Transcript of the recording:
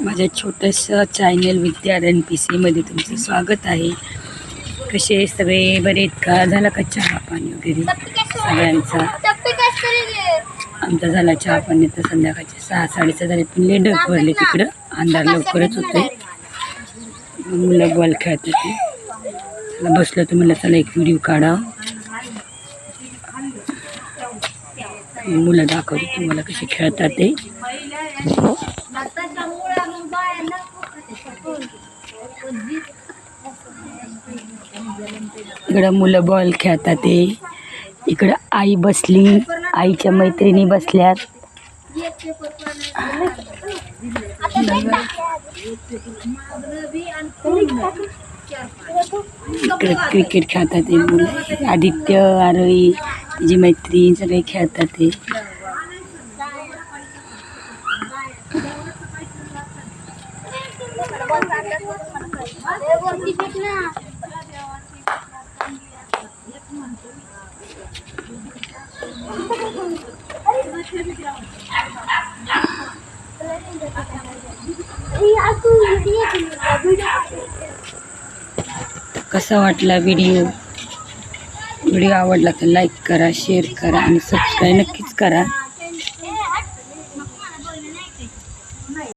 माझ्या छोटंसं चॅनल विद्या N P सीमध्ये तुमचं स्वागत आहे. कसे सगळे? बरे का? झाला का चहा पाणी वगैरे? सगळ्यांचा? आमचा झाला चहा पाणी. तर संध्याकाळचे सहा साडेसहा झाले. पण लेट भरले तिकडं. अंधार लवकरच होते मुलं बॉल खेळत होते चला बसलो तर मला चला एक व्हिडिओ काढा मुलं दाखवते तुम्हाला कसे खेळतात ते. इकडं मुलं बॉल खेळतात ते इकडं आई बसली. आईच्या मैत्रिणी बसल्यात. इकडं क्रिकेट खेळतात ते मुलं. आदित्य आरोही तिची मैत्रीण सगळे खेळतात ते कसा वाटला व्हिडिओ व्हिडिओ आवडला तर लाईक करा शेअर करा आणि सबस्क्राईब नक्कीच करा.